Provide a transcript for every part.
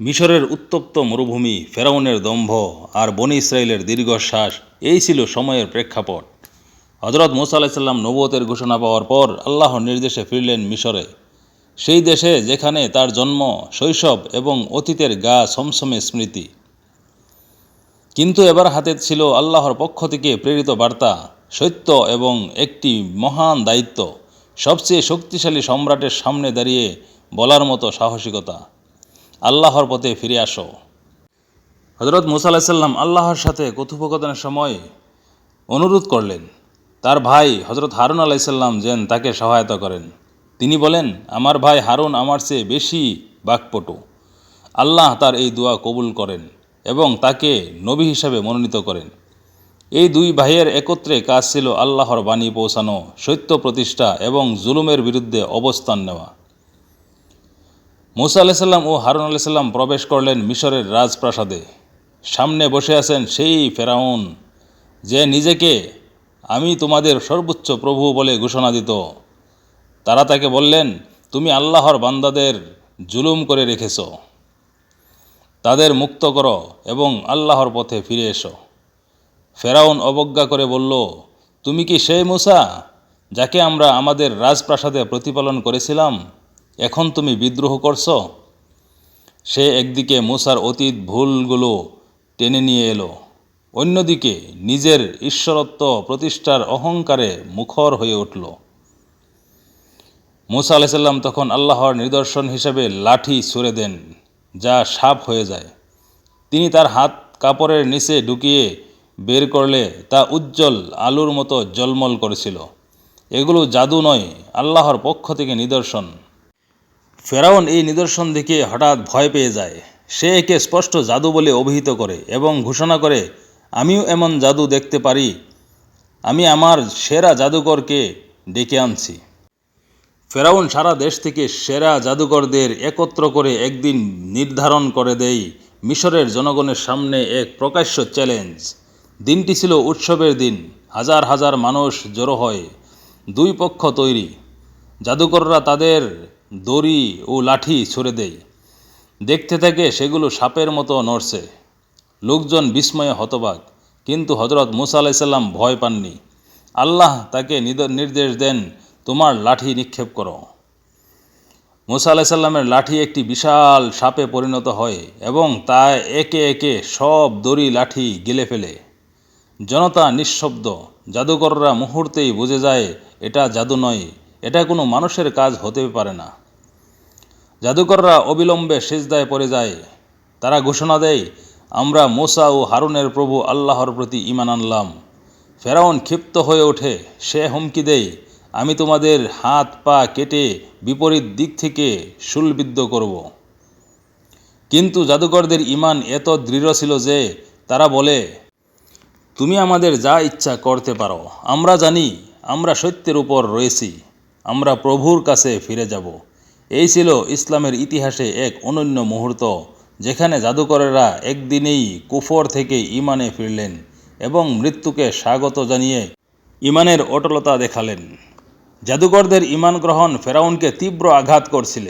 মিশরের উত্তপ্ত মরুভূমি ফেরাউনের দম্ভ আর বনি ইসরায়েলের দীর্ঘশ্বাস, এই ছিল সময়ের প্রেক্ষাপট। হজরত মোসা আলাহিসাল্লাম নবতের ঘোষণা পাওয়ার পর আল্লাহর নির্দেশে ফিরলেন মিশরে। সেই দেশে যেখানে তার জন্ম, শৈশব এবং অতীতের গা সমসমে স্মৃতি। কিন্তু এবার হাতে ছিল আল্লাহর পক্ষ থেকে প্রেরিত বার্তা, সত্য এবং একটি মহান দায়িত্ব, সবচেয়ে শক্তিশালী সম্রাটের সামনে দাঁড়িয়ে বলার মতো সাহসিকতা। আল্লাহর পথে ফিরে আসো। হজরত মুসা আলাহিসাল্লাম আল্লাহর সাথে কথোপকথনের সময় অনুরোধ করলেন। তার ভাই হজরত হারুন আলাইসাল্লাম যেন তাকে সহায়তা করেন। তিনি বলেন, আমার ভাই হারুন আমার চেয়ে বেশি বাকপটু। আল্লাহ তার এই দোয়া কবুল করেন এবং তাকে নবী হিসাবে মনোনীত করেন। এই দুই ভাইয়ের একত্রে কাজ ছিল আল্লাহর বাণী পৌঁছানো, সত্য প্রতিষ্ঠা এবং জুলুমের বিরুদ্ধে অবস্থান নেওয়া। মুসা আলাইসাল্লাম ও হারুন আলাইসাল্লাম প্রবেশ করলেন মিশরের রাজপ্রাসাদে। সামনে বসে আছেন সেই ফেরাউন, যে নিজেকে, আমি তোমাদের সর্বোচ্চ প্রভু বলে ঘোষণা দিত। তারা তাকে বললেন, তুমি আল্লাহর বান্দাদের জুলুম করে রেখেছ। তাদের মুক্ত করো এবং আল্লাহর পথে ফিরে এসো। ফেরাউন অবজ্ঞা করে বলল, তুমি কি সেই মুসা, যাকে আমরা আমাদের রাজপ্রাসাদে প্রতিপালন করেছিলাম? এখন তুমি বিদ্রোহ করছ? সে একদিকে মুসার অতীত ভুলগুলো টেনে নিয়ে এলো, অন্যদিকে নিজের ঈশ্বরত্ব প্রতিষ্ঠার অহংকারে মুখর হয়ে উঠল। মুসা আলাইসাল্লাম তখন আল্লাহর নিদর্শন হিসেবে লাঠি ছুড়ে দেন, যা সাপ হয়ে যায়। তিনি তার হাত কাপড়ের নিচে ঢুকিয়ে বের করলে তা উজ্জ্বল আলুর মতো জলমল করেছিল। এগুলো জাদু নয়, আল্লাহর পক্ষ থেকে নিদর্শন। ফেরাউন এই নিদর্শন দেখে হঠাৎ ভয় পেয়ে যায়। সে একে স্পষ্ট জাদু বলে অভিহিত করে এবং ঘোষণা করে, আমিও এমন জাদু দেখতে পারি। আমি আমার সেরা জাদুকরকে ডেকে আনছি। ফেরাউন সারা দেশ থেকে সেরা জাদুকরদের একত্র করে একদিন নির্ধারণ করে দেয় মিশরের জনগণের সামনে এক প্রকাশ্য চ্যালেঞ্জ। দিনটি ছিল উৎসবের দিন। হাজার হাজার মানুষ জড়ো হয়। দুই পক্ষ তৈরি। জাদুকররা তাদের দড়ি ও লাঠি ছুড়ে দেয় দেখতে থাকে সেগুলো সাপের মতো নড়ছে। লোকজন বিস্ময়ে হতবাক, কিন্তু হজরত মুসা আলাইসাল্লাম ভয় পাননি। আল্লাহ তাকে নির্দেশ দেন, তোমার লাঠি নিক্ষেপ করো। মুসা আলাইসাল্লামের লাঠি একটি বিশাল সাপে পরিণত হয় এবং তা একে একে সব দড়ি লাঠি গিলে ফেলে। জনতা নিঃশব্দ, জাদুকররা মুহূর্তেই বুঝে যায়, এটা জাদু নয়। এটা কোনো মানুষের কাজ হতে পারে না। জাদুকররা অবিলম্বে সেজদায় পড়ে যায়। তারা ঘোষণা দেয়, আমরা মোসা ও হারুনের প্রভু আল্লাহর প্রতি ইমান আনলাম। ফেরাউন ক্ষিপ্ত হয়ে ওঠে, সে হুমকি দেয়, আমি তোমাদের হাত পা কেটে বিপরীত দিক থেকে শুলবিদ্ধ করব। কিন্তু জাদুকরদের ইমান এত দৃঢ় ছিল যে তারা বলে, তুমি আমাদের যা ইচ্ছা করতে পারো। আমরা জানি, আমরা সত্যের উপর রয়েছি। আমরা প্রভুর কাছে ফিরে যাব। এই ছিল ইসলামের ইতিহাসে এক অনন্য মুহূর্ত, যেখানে জাদুকরেরা একদিনেই কুফর থেকে ইমানে ফিরলেন এবং মৃত্যুকে স্বাগত জানিয়ে ইমানের অটলতা দেখালেন। জাদুকরদের ইমান গ্রহণ ফেরাউনকে তীব্র আঘাত করছিল।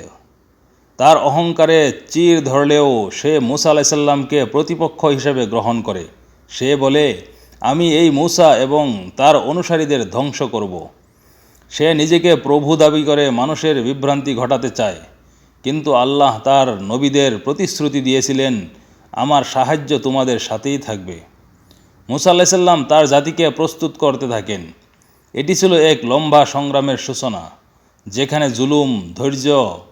তার অহংকারে চির ধরলেও সে মুসা আলাইসাল্লামকে প্রতিপক্ষ হিসেবে গ্রহণ করে। সে বলে, আমি এই মুসা এবং তার অনুসারীদের ধ্বংস করব। সে নিজেকে প্রভু দাবি করে মানুষের বিভ্রান্তি ঘটাতে চায়। কিন্তু আল্লাহ তার নবীদের প্রতিশ্রুতি দিয়েছিলেন, আমার সাহায্য তোমাদের সাথেই থাকবে। মুসা আলাইসাল্লাম তার জাতিকে প্রস্তুত করতে থাকেন। এটি ছিল এক লম্বা সংগ্রামের সূচনা, যেখানে জুলুম, ধৈর্য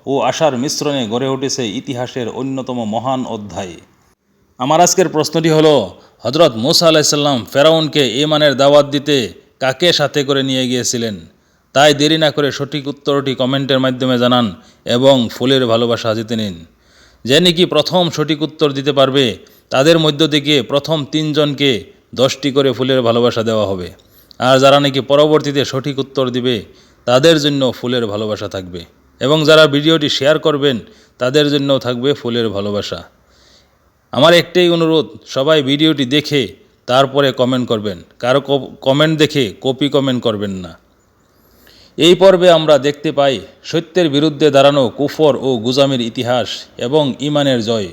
ও আশার মিশ্রণে গড়ে উঠেছে ইতিহাসের অন্যতম মহান অধ্যায়। আমার আজকের প্রশ্নটি হল হজরত মুসা আলাইসাল্লাম ফেরাউনকে ইমানের দাওয়াত দিতে কাকে সাথে করে নিয়ে গিয়েছিলেন? তাই দেরি না করে সঠিক উত্তরটি কমেন্টের মাধ্যমে জানান এবং ফুলের ভালোবাসা জিতে নিন। যে নাকি প্রথম সঠিক উত্তর দিতে পারবে, তাদের মধ্য থেকে প্রথম তিনজনকে দশটি করে ফুলের ভালোবাসা দেওয়া হবে। আর যারা নাকি পরবর্তীতে সঠিক উত্তর দিবে, তাদের জন্য ফুলের ভালোবাসা থাকবে। এবং যারা ভিডিওটি শেয়ার করবেন, তাদের জন্যও থাকবে ফুলের ভালোবাসা। আমার একটাই অনুরোধ, সবাই ভিডিওটি দেখে তারপরে কমেন্ট করবেন। কারও কমেন্ট দেখে কপি কমেন্ট করবেন না। এই পর্বে আমরা দেখতে পাই সত্যের বিরুদ্ধে দাঁড়ানো কুফর ও গুজামির ইতিহাস এবং ইমানের জয়।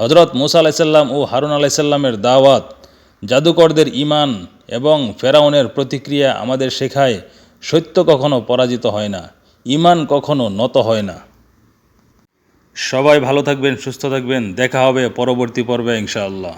হজরত মুসা আলাইসাল্লাম ও হারুন আলাইসাল্লামের দাওয়াত, জাদুকরদের ইমান এবং ফেরাউনের প্রতিক্রিয়া আমাদের শেখায় সত্য কখনো পরাজিত হয় না ইমান কখনো নত হয় না। সবাই ভালো থাকবেন, সুস্থ থাকবেন। দেখা হবে পরবর্তী পর্বে ইনশাআল্লাহ।